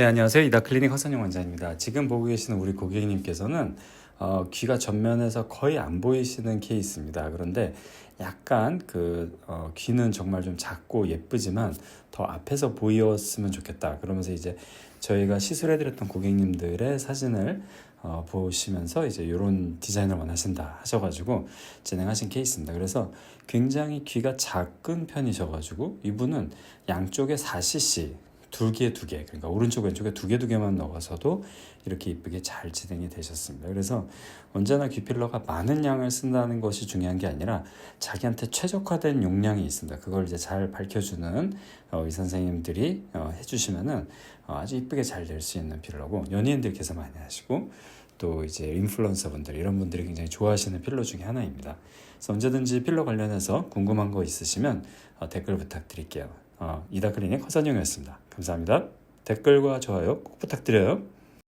네, 안녕하세요. 이다클리닉 허선영 원장입니다. 지금 보고 계시는 우리 고객님께서는 어, 귀가 전면에서 거의 안 보이시는 케이스입니다. 그런데 약간 그 어, 귀는 정말 좀 작고 예쁘지만 더 앞에서 보였으면 좋겠다. 그러면서 이제 저희가 시술해드렸던 고객님들의 사진을 어, 보시면서 이제 이런 디자인을 원하신다 하셔가지고 진행하신 케이스입니다. 그래서 굉장히 귀가 작은 편이셔가지고 이분은 양쪽에 4cc 두 개 두 개 그러니까 오른쪽 왼쪽에 두 개 두 개만 넣어서도 이렇게 이쁘게 잘 진행이 되셨습니다. 그래서 언제나 귀필러가 많은 양을 쓴다는 것이 중요한 게 아니라 자기한테 최적화된 용량이 있습니다. 그걸 이제 잘 밝혀주는 어, 의사 선생님들이 어, 해주시면은 어, 아주 이쁘게 잘 될 수 있는 필러고 연예인들께서 많이 하시고 또 이제 인플루언서 분들 이런 분들이 굉장히 좋아하시는 필러 중에 하나입니다. 그래서 언제든지 필러 관련해서 궁금한 거 있으시면 어, 댓글 부탁드릴게요. 어, 이다클리닉 허선영이었습니다. 감사합니다. 댓글과 좋아요 꼭 부탁드려요.